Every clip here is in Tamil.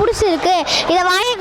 பிடிச்சிருக்கு. இதை வாங்கி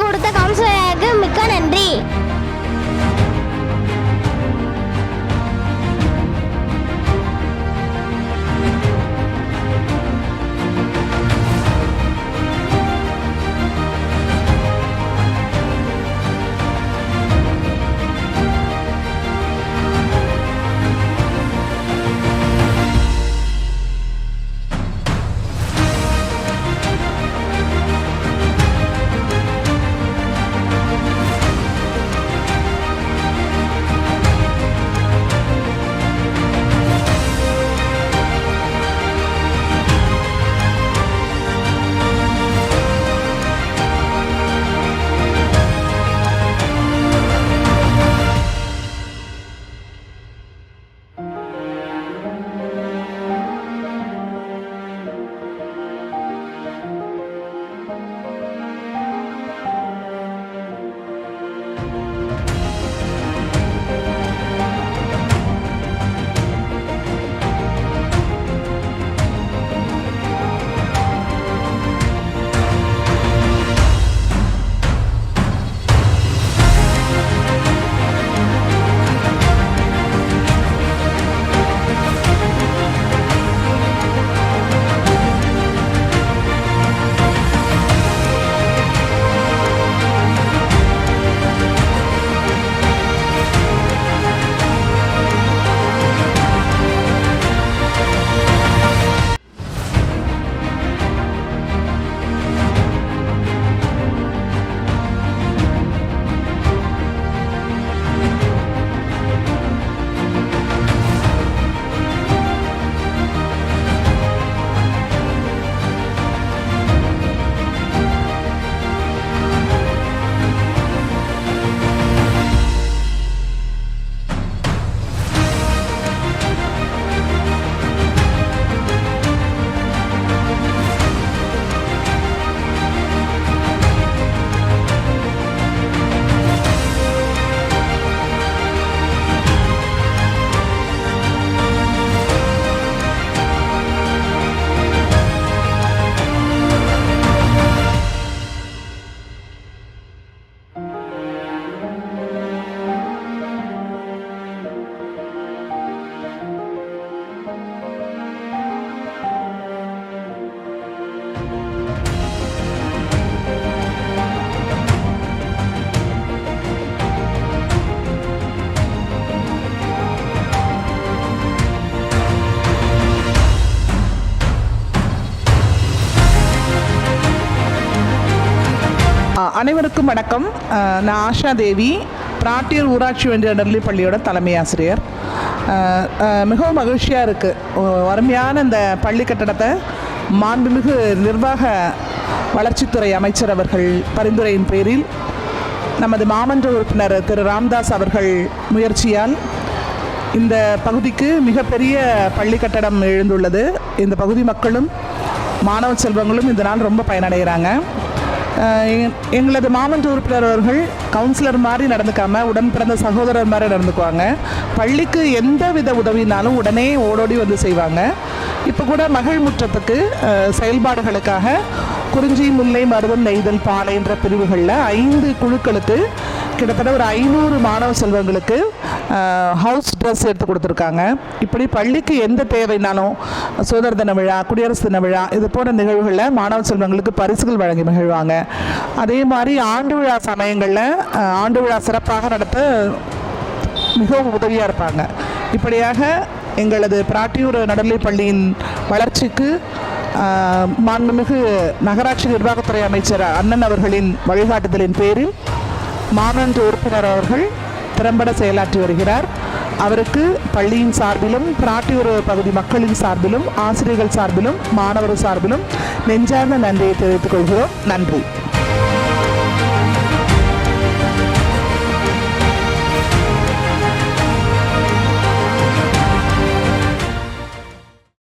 அனைவருக்கும் வணக்கம். நான் ஆஷா தேவி பிராட்டியூர் ஊராட்சி ஒன்றிய நெல்லி பள்ளியோட தலைமை ஆசிரியர். மிகவும் மகிழ்ச்சியாக இருக்குது அருமையான இந்த பள்ளி கட்டடத்தை மாண்புமிகு நிர்வாக வளர்ச்சித்துறை அமைச்சர் அவர்கள் பரிந்துரையின் பேரில் நமது மாமன்ற உறுப்பினர் திரு. ராம்தாஸ் அவர்கள் முயற்சியால் இந்த பகுதிக்கு மிகப்பெரிய பள்ளி கட்டடம் எழுந்துள்ளது. இந்த பகுதி மக்களும் மாணவ செல்வங்களும் இதனால் ரொம்ப பயனடைகிறாங்க. எங்களது மாமன்ற உறுப்பினர் அவர்கள் கவுன்சிலர் மாதிரி நடந்துக்காம உடன் பிறந்த சகோதரர் மாதிரி நடந்துக்குவாங்க. பள்ளிக்கு எந்த வித உதவினாலும் உடனே ஓடோடி வந்து செய்வாங்க. இப்போ கூட மகள் முற்றத்துக்கு செயல்பாடுகளுக்காக குறிஞ்சி முல்லை மருதம் நெய்தல் பாலை என்ற பிரிவுகளில் ஐந்து குழுக்களுக்கு கிட்டத்தட்ட ஒரு ஐநூறு மாணவ செல்வங்களுக்கு ஹவுஸ் ட்ரெஸ் எடுத்து கொடுத்துருக்காங்க. இப்படி பள்ளிக்கு எந்த தேவைனாலும் சுதந்திர தின விழா குடியரசு தின விழா இது போன்ற நிகழ்வுகளில் மாணவ செல்வங்களுக்கு பரிசுகள் வழங்கி மகிழ்வாங்க. அதே மாதிரி ஆண்டு விழா சமயங்களில் ஆண்டு விழா சிறப்பாக நடத்த மிகவும் உதவியாக இருப்பாங்க. இப்படியாக எங்களது பிராட்டியூர் நடுநிலைப் பள்ளியின் வளர்ச்சிக்கு மாண்புமிகு நகராட்சி நிர்வாகத்துறை அமைச்சர் அண்ணன் அவர்களின் வழிகாட்டுதலின் பேரில் மாமன்ற உறுப்பினர் அவர்கள் திறம்பட செயலாற்றி வருகிறார். அவருக்கு பள்ளியின் சார்பிலும் பிராட்டியூர் பகுதி மக்களின் சார்பிலும் ஆசிரியர்கள் சார்பிலும் மாணவர் சார்பிலும் நெஞ்சார்ந்த நன்றியை தெரிவித்துக் கொள்கிறோம். நன்றி.